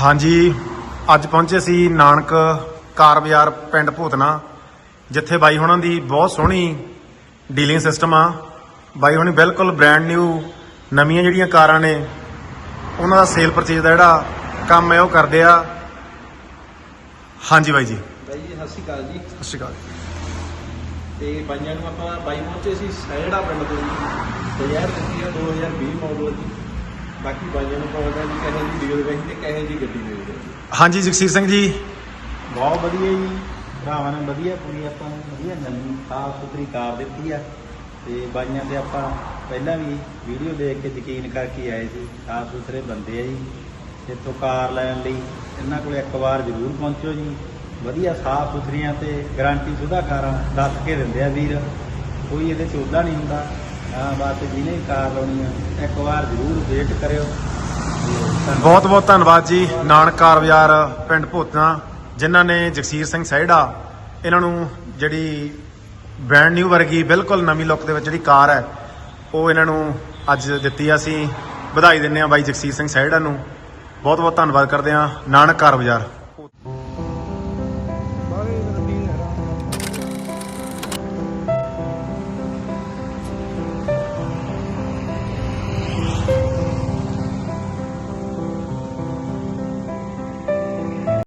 ਹਾਂਜੀ ਅੱਜ ਪਹੁੰਚੇ ਸੀ ਨਾਨਕ ਕਾਰ ਬਾਜ਼ਾਰ ਪਿੰਡ ਭੂਤਨਾ ਜਿੱਥੇ ਬਾਈ ਹੁਣਾਂ ਦੀ ਬਹੁਤ ਸੋਹਣੀ ਡੀਲਿੰਗ ਸਿਸਟਮ ਆ। ਬਾਈ ਹੁਣੀ ਬਿਲਕੁਲ ਬ੍ਰੈਂਡ ਨਿਊ ਨਵੀਆਂ ਜਿਹੜੀਆਂ ਕਾਰਾਂ ਨੇ ਉਹਨਾਂ ਦਾ ਸੇਲ ਪਰਚੇਜ ਦਾ ਜਿਹੜਾ ਕੰਮ ਹੈ ਉਹ ਕਰਦੇ ਆ। ਹਾਂਜੀ ਬਾਈ ਜੀ। ਬਾਈ ਜੀ ਸਤਿ ਸ਼੍ਰੀ ਅਕਾਲ ਜੀ। ਸਤਿ ਸ਼੍ਰੀ ਅਕਾਲ। ਤੇ ਬਾਈਆਂ ਨੂੰ ਆਪਾਂ ਬਾਈ ਪਹੁੰਚੇ ਸੀ ਸੈੜਾ ਪਿੰਡ ਤੋਂ ਜੀ। ਤੇ ਯਾਰ ਤੁਸੀਂ ਆ 2020 ਮਾਡਲ ਜੀ ਬਾਕੀ ਬਾਈਆਂ ਨੂੰ ਪਤਾ ਜੀ ਕਹੇ ਜੀ ਡੀਲ ਵੇਖ ਤੇ ਕਹੇ ਜੀ ਗੱਡੀ ਦੇ ਹਾਂਜੀ ਜਗਸੀਰ ਸਿੰਘ ਜੀ। ਬਹੁਤ ਵਧੀਆ ਜੀ। ਭਰਾਵਾਂ ਨੇ ਵਧੀਆ ਪੂਰੀ ਆਪਾਂ ਨੂੰ ਵਧੀਆ ਨਵੀਂ ਸਾਫ਼ ਸੁਥਰੀ ਕਾਰ ਦਿੱਤੀ ਆ। ਤੇ ਬਾਈਆਂ ਤੇ ਆਪਾਂ ਪਹਿਲਾਂ ਵੀ ਵੀਡੀਓ ਦੇਖ ਕੇ ਯਕੀਨ ਕਰਕੇ ਆਏ ਸੀ ਸਾਫ਼ ਸੁਥਰੇ ਬੰਦੇ ਆ ਜੀ। ਇੱਥੋਂ ਕਾਰ ਲੈਣ ਲਈ ਇਹਨਾਂ ਕੋਲ ਇੱਕ ਵਾਰ ਜ਼ਰੂਰ ਪਹੁੰਚੋ ਜੀ। ਵਧੀਆ ਸਾਫ਼ ਸੁਥਰੀਆਂ ਤੇ ਗਾਰੰਟੀ ਸੁਦਾ ਕਾਰਾਂ ਦੱਸ ਕੇ ਦਿੰਦੇ ਆ ਵੀਰ। ਕੋਈ ਇਹਦੇ ਚ ਉਹਦਾ ਨਹੀਂ ਹੁੰਦਾ। ਹਾਂ, ਬਸ ਜਿਹਨੇ ਕਾਰ ਲਾਉਣੀ ਆ, ਇੱਕ ਵਾਰ ਜ਼ਰੂਰ ਵੇਟ ਕਰਿਓ। ਬਹੁਤ ਬਹੁਤ ਧੰਨਵਾਦ ਜੀ, ਨਾਨਕ ਕਾਰ ਬਾਜ਼ਾਰ, ਪਿੰਡ ਭੋਤਨਾ ਜਿਨ੍ਹਾਂ ਨੇ ਜਗਸੀਰ ਸਿੰਘ ਸਹਿੜਾ, ਇਹਨਾਂ ਨੂੰ ਜਿਹੜੀ ਬ੍ਰੈਂਡ ਨਿਊ ਵਰਗੀ, ਬਿਲਕੁਲ ਨਵੀਂ ਲੁੱਕ ਦੇ ਵਿੱਚ ਜਿਹੜੀ ਕਾਰ ਹੈ, ਉਹ ਇਹਨਾਂ ਨੂੰ ਅੱਜ ਦਿੱਤੀ ਅਸੀਂ। ਵਧਾਈ ਦਿੰਦੇ ਆ ਬਾਈ ਜਗਸੀਰ ਸਿੰਘ ਸਹਿੜਾ ਨੂੰ। ਬਹੁਤ ਬਹੁਤ ਧੰਨਵਾਦ ਕਰਦੇ ਆ, ਨਾਨਕ ਕਾਰ ਬਾਜ਼ਾਰ।